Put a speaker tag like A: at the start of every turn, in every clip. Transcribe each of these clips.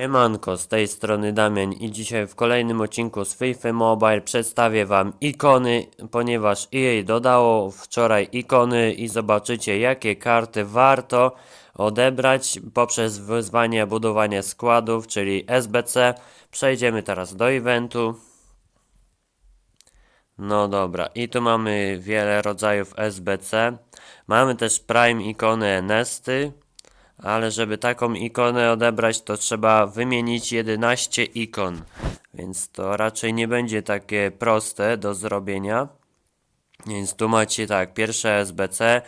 A: Siemanko, z tej strony Damian i dzisiaj w kolejnym odcinku z FIFA Mobile przedstawię Wam ikony, ponieważ EA dodało wczoraj ikony i zobaczycie jakie karty warto odebrać poprzez wyzwanie budowania składów, czyli SBC. Przejdziemy teraz do eventu. No dobra, i tu mamy wiele rodzajów SBC. Mamy też Prime ikony Nesty. Ale żeby taką ikonę odebrać, to trzeba wymienić 11 ikon. Więc to raczej nie będzie takie proste do zrobienia. Więc tu macie tak, pierwsze SBC.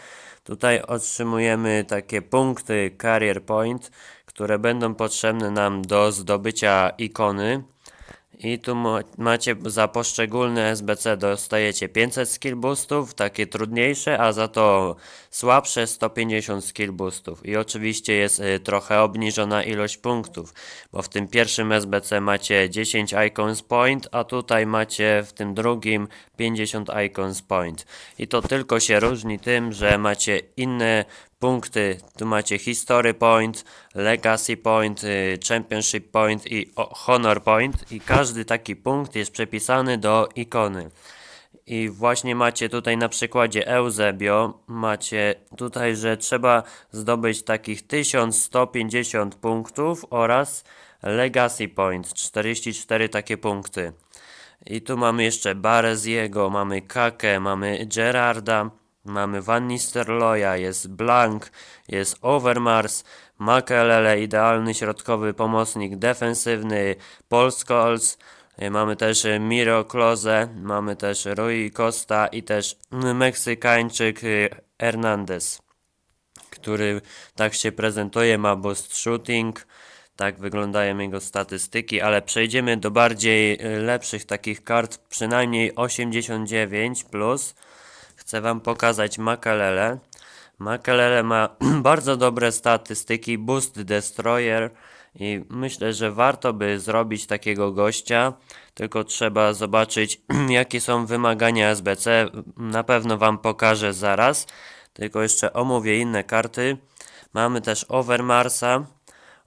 A: Tutaj otrzymujemy takie punkty Carrier Point, które będą potrzebne nam do zdobycia ikony. I tu ma- macie za poszczególne SBC dostajecie 500 skill boostów, takie trudniejsze, a za to słabsze 150 skill boostów. I oczywiście jest y, trochę obniżona ilość punktów, bo w tym pierwszym SBC macie 10 icons point, a tutaj macie w tym drugim 50 icons point. I to tylko się różni tym, że macie inne punkty. Tu macie History Point, Legacy Point, y, Championship Point i Honor Point. I każdy taki punkt jest przepisany do ikony. I właśnie macie tutaj na przykładzie Eusebio, macie tutaj, że trzeba zdobyć takich 1150 punktów oraz Legacy Point, 44 takie punkty. I tu mamy jeszcze Bareziego, mamy Kakę, mamy Gerarda, mamy Van Nistelrooya, jest Blank, jest Overmars, Makelele, idealny środkowy pomocnik defensywny, Paul Scholes, y, mamy też Miro Klose, mamy też Rui Costa i też Meksykańczyk y, Hernandez który tak się prezentuje, ma boost shooting, tak wyglądają jego statystyki, ale przejdziemy do bardziej y, lepszych takich kart, przynajmniej 89+. Plus. Chcę wam pokazać Makalele. Makalele ma bardzo dobre statystyki, boost destroyer i myślę, że warto by zrobić takiego gościa, tylko trzeba zobaczyć jakie są wymagania SBC, na pewno wam pokażę zaraz, tylko jeszcze omówię inne karty. Mamy też Overmarsa.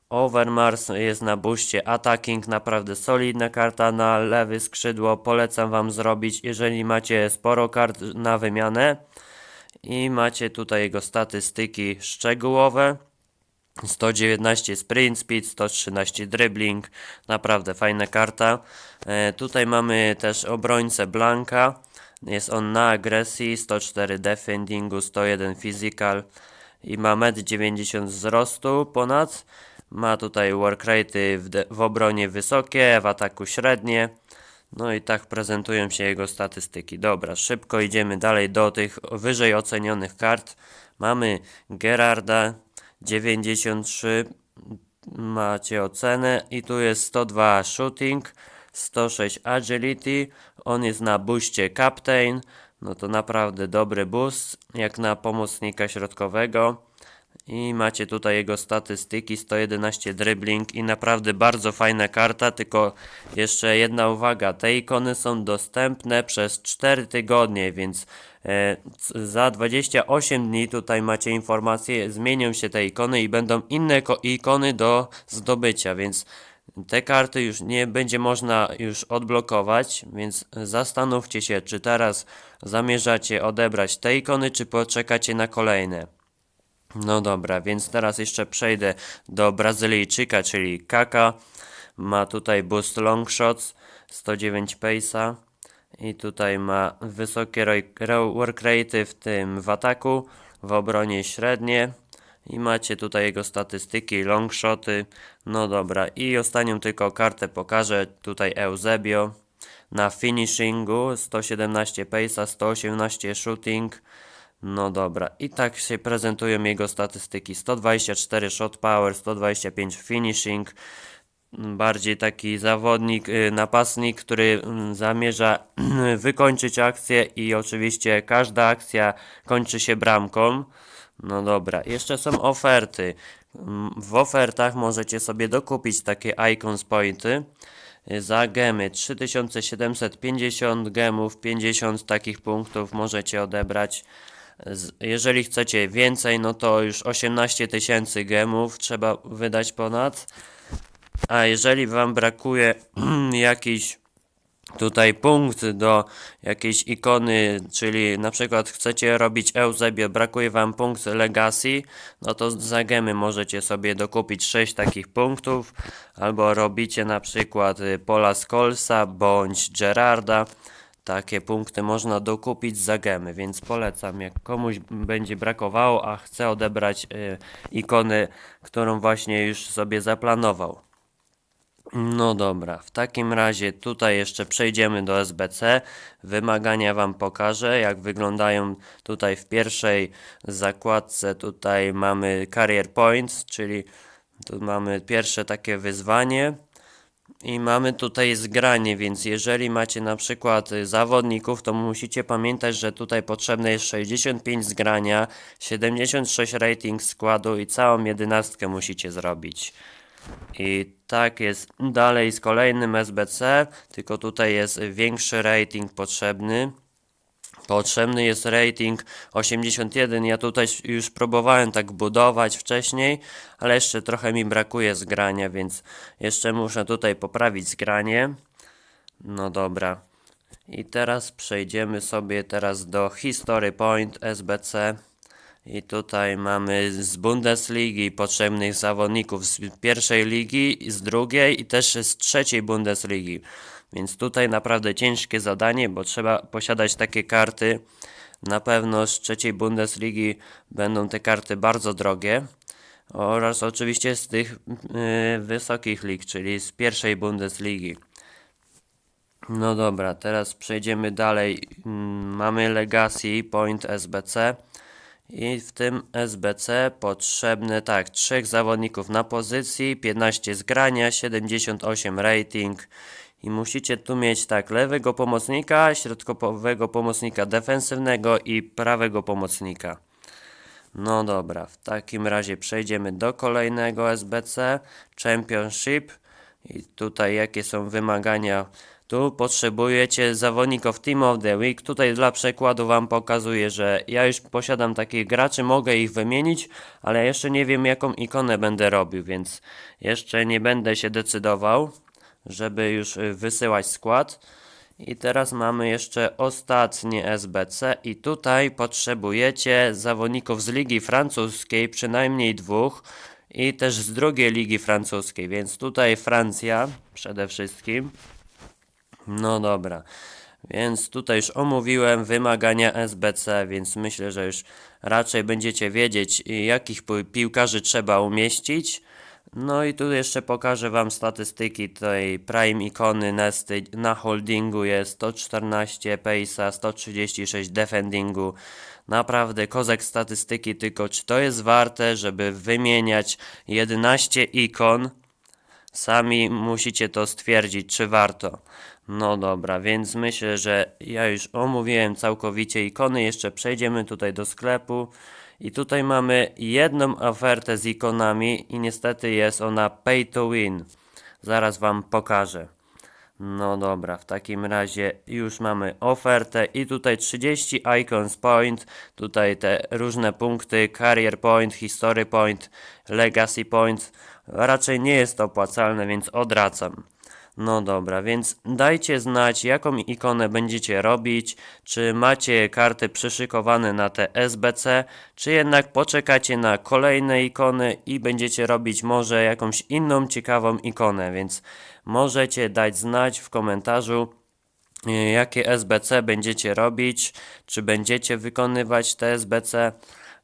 A: Overmars jest na buście Attacking, naprawdę solidna karta na lewy skrzydło. Polecam Wam zrobić, jeżeli macie sporo kart na wymianę. I macie tutaj jego statystyki szczegółowe. 119 sprint speed, 113 dribbling, naprawdę fajna karta. E, tutaj mamy też obrońcę Blanka. Jest on na agresji, 104 defendingu, 101 physical i ma 1,90 m wzrostu ponad. Ma tutaj work rate w, w obronie wysokie, w ataku średnie. No i tak prezentują się jego statystyki. Dobra, szybko idziemy dalej do tych wyżej ocenionych kart. Mamy Gerarda 93 macie ocenę i tu jest 102 shooting, 106 agility, on jest na booście captain, no to naprawdę dobry boost, jak na pomocnika środkowego. I macie tutaj jego statystyki, 111 dribbling i naprawdę bardzo fajna karta, tylko jeszcze jedna uwaga, te ikony są dostępne przez 4 tygodnie, więc e, za 28 dni tutaj macie informacje, zmienią się te ikony i będą inne ko- ikony do zdobycia, więc te karty już nie będzie można już odblokować, więc zastanówcie się, czy teraz zamierzacie odebrać te ikony, czy poczekacie na kolejne. No dobra, więc teraz jeszcze przejdę do Brazylijczyka, czyli Kaka. Ma tutaj boost long shots, 109 pace'a i tutaj ma wysokie work rate w tym w ataku, w obronie średnie. I macie tutaj jego statystyki, long shoty. No dobra, i ostatnią tylko kartę pokażę, tutaj Eusebio. Na finishingu 117 pace'a, 118 shooting. No dobra, i tak się prezentują jego statystyki. 124 shot power, 125 finishing. Bardziej taki zawodnik, y, napastnik, który mm, zamierza wykończyć akcję i oczywiście każda akcja kończy się bramką. No dobra, jeszcze są oferty. W ofertach możecie sobie dokupić takie icons pointy za gemy 3750 gemów, 50 takich punktów możecie odebrać. Jeżeli chcecie więcej, no to już 18 tysięcy gemów trzeba wydać ponad. A jeżeli Wam brakuje jakiś tutaj punkt do jakiejś ikony, czyli na przykład chcecie robić Eusebio, brakuje Wam punkt Legacy, no to za gemy możecie sobie dokupić 6 takich punktów, albo robicie na przykład y, Pola Skolsa bądź Gerarda. Takie punkty można dokupić za gemy, więc polecam, jak komuś będzie brakowało, a chce odebrać y, ikonę, którą właśnie już sobie zaplanował. No dobra, w takim razie tutaj jeszcze przejdziemy do SBC. Wymagania Wam pokażę, jak wyglądają tutaj w pierwszej zakładce. Tutaj mamy Career Points, czyli tu mamy pierwsze takie wyzwanie. I mamy tutaj zgranie, więc jeżeli macie na przykład y, zawodników, to musicie pamiętać, że tutaj potrzebne jest 65 zgrania, 76 rating składu i całą jedenastkę musicie zrobić. I tak jest dalej z kolejnym SBC, tylko tutaj jest większy rating potrzebny. Potrzebny jest rating 81. Ja tutaj już próbowałem tak budować wcześniej, ale jeszcze trochę mi brakuje zgrania, więc jeszcze muszę tutaj poprawić zgranie. No dobra. I teraz przejdziemy sobie teraz do History Point SBC. I tutaj mamy z Bundesligi potrzebnych zawodników z pierwszej ligi, z drugiej i też z trzeciej Bundesligi. Więc tutaj naprawdę ciężkie zadanie, bo trzeba posiadać takie karty. Na pewno z trzeciej Bundesligi będą te karty bardzo drogie. Oraz oczywiście z tych yy, wysokich lig, czyli z pierwszej Bundesligi. No dobra, teraz przejdziemy dalej. Mm, Mamy Legacy Point SBC. I w tym SBC potrzebne tak, trzech zawodników na pozycji, 15 zgrania, 78 rating. I musicie tu mieć tak, lewego pomocnika, środkowego pomocnika defensywnego i prawego pomocnika. No dobra, w takim razie przejdziemy do kolejnego SBC Championship. I tutaj jakie są wymagania? Tu potrzebujecie zawodników Team of the Week. Tutaj dla przykładu Wam pokazuję, że ja już posiadam takich graczy, mogę ich wymienić, ale jeszcze nie wiem jaką ikonę będę robił, więc jeszcze nie będę się decydował, żeby już y, wysyłać skład. I teraz mamy jeszcze ostatnie SBC i tutaj potrzebujecie zawodników z Ligi Francuskiej, przynajmniej dwóch i też z drugiej Ligi Francuskiej, więc tutaj Francja przede wszystkim. No dobra. Więc tutaj już omówiłem wymagania SBC, więc myślę, że już raczej będziecie wiedzieć, jakich pi- piłkarzy trzeba umieścić. No i tu jeszcze pokażę Wam statystyki tej Prime ikony Nesty. Na holdingu jest 114 pace'a, 136 defendingu. Naprawdę kozak statystyki, tylko czy to jest warte, żeby wymieniać 11 ikon? Sami musicie to stwierdzić, czy warto. No dobra, więc myślę, że ja już omówiłem całkowicie ikony. Jeszcze przejdziemy tutaj do sklepu. I tutaj mamy jedną ofertę z ikonami i niestety jest ona pay to win. Zaraz Wam pokażę. No dobra, w takim razie już mamy ofertę i tutaj 30 icons point, tutaj te różne punkty, career point, history point, legacy point. Raczej nie jest to opłacalne, więc odracam. No dobra, więc dajcie znać, jaką ikonę będziecie robić, czy macie karty przyszykowane na te SBC, czy jednak poczekacie na kolejne ikony i będziecie robić może jakąś inną ciekawą ikonę, więc możecie dać znać w komentarzu, y, jakie SBC będziecie robić, czy będziecie wykonywać te SBC.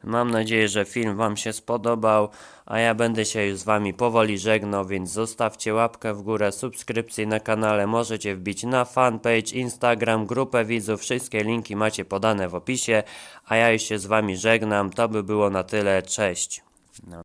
A: Mam nadzieję, że film Wam się spodobał, a ja będę się już z Wami powoli żegnał, więc zostawcie łapkę w górę, subskrypcję na kanale, możecie wbić na fanpage, Instagram, grupę widzów, wszystkie linki macie podane w opisie, a ja już się z Wami żegnam, to by było na tyle, cześć. No.